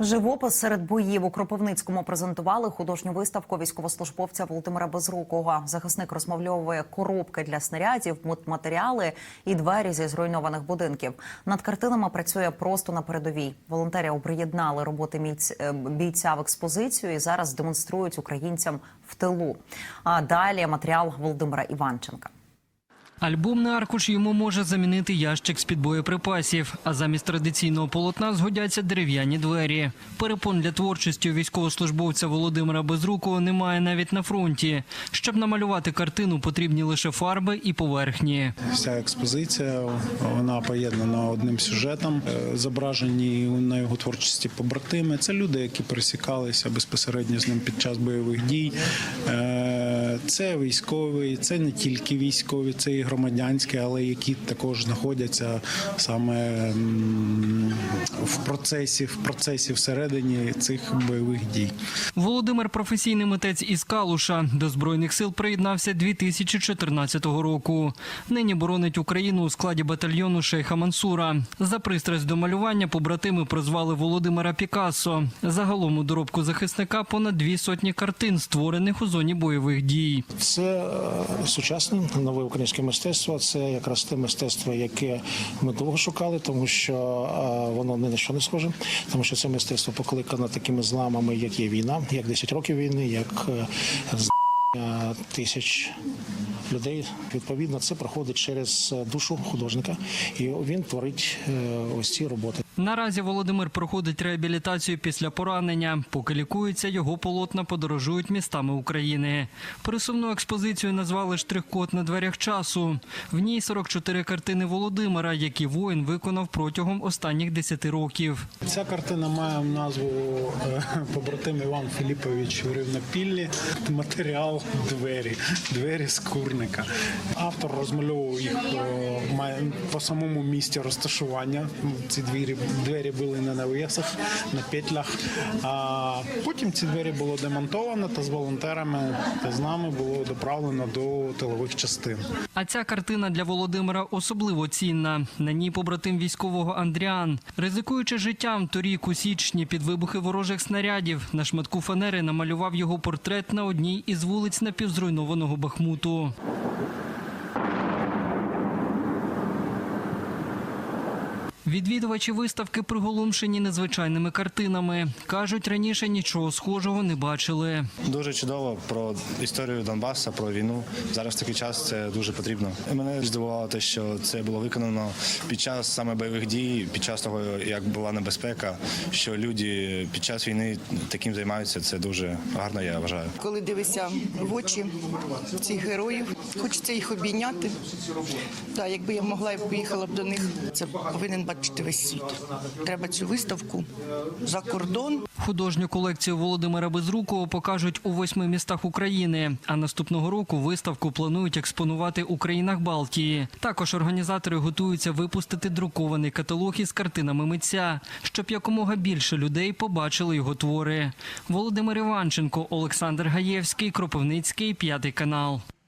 Живопис серед боїв у Кропивницькому презентували художню виставку військовослужбовця Володимира Безрукого. Захисник розмальовує коробки для снарядів, матеріали і двері зі зруйнованих будинків. Над картинами працює просто на передовій. Волонтери приєднали роботи е, бійця в експозицію і зараз демонструють українцям в тилу. А далі матеріал Володимира Іванченка. Альбомний аркуш йому може замінити ящик з-під боєприпасів, а замість традиційного полотна згодяться дерев'яні двері. Перепон для творчості військовослужбовця Володимира Безрукого немає навіть на фронті. Щоб намалювати картину, потрібні лише фарби і поверхні. Вся експозиція вона поєднана одним сюжетом. Е, Зображені на його творчості побратими. Це люди, які пересікалися безпосередньо з ним під час бойових дій. Це військові, це не тільки військові, це і громадянські, але які також знаходяться саме в процесі, в процесі всередині цих бойових дій. Володимир професійний митець із Калуша. До збройних сил приєднався 2014 року. Нині боронить Україну у складі батальйону Шейха Мансура. За пристрасть до малювання побратими прозвали Володимира Пікассо. Загалом у доробку захисника понад дві сотні картин, створених у зоні бойових дій. Це е, сучасне нове українське мистецтво. Це якраз те мистецтво, яке ми довго шукали, тому що е, воно ні на що не схоже, тому що це мистецтво покликано такими зламами, як є війна, як 10 років війни, як е, тисяч людей. Відповідно, це проходить через е, душу художника, і він творить е, ось ці роботи. Наразі Володимир проходить реабілітацію після поранення. Поки лікується, його полотна подорожують містами України. Пересувну експозицію назвали штрих-код на дверях часу. В ній 44 картини Володимира, які воїн виконав протягом останніх 10 років. Ця картина має назву е, побратим Іван Філіпович говорив на Двері, двері з курника. Автор розмальовував їх е, має- по самому місці розташування. Ці двері, двері були на навісах, на петлях. А потім ці двері було демонтовано та з волонтерами та з нами було доправлено до тилових частин. А ця картина для Володимира особливо цінна. На ній побратим військового Андріан. Ризикуючи життям, торік у січні під вибухи ворожих снарядів на шматку фанери намалював його портрет на одній із вулиць напівзруйнованого Бахмуту. Відвідувачі виставки приголомшені незвичайними картинами. Кажуть, раніше нічого схожого не бачили. Дуже чудово про історію Донбаса, про війну. Зараз такий час це дуже потрібно. І Мене здивувало те, що це було виконано під час саме бойових дій, під час того, як була небезпека, що люди під час війни таким займаються. Це дуже гарно, я вважаю. Коли дивишся в очі цих героїв, хочеться їх обійняти. Так, якби я могла, я б поїхала б до них. Це повинен бачити весь світ. Треба цю виставку за кордон. Художню колекцію Володимира Безрукова покажуть у восьми містах України. А наступного року виставку планують експонувати у країнах Балтії. Також організатори готуються випустити друкований каталог із картинами митця, щоб якомога більше людей побачили його твори. Володимир Іванченко, Олександр Гаєвський, Кропивницький, п'ятий канал.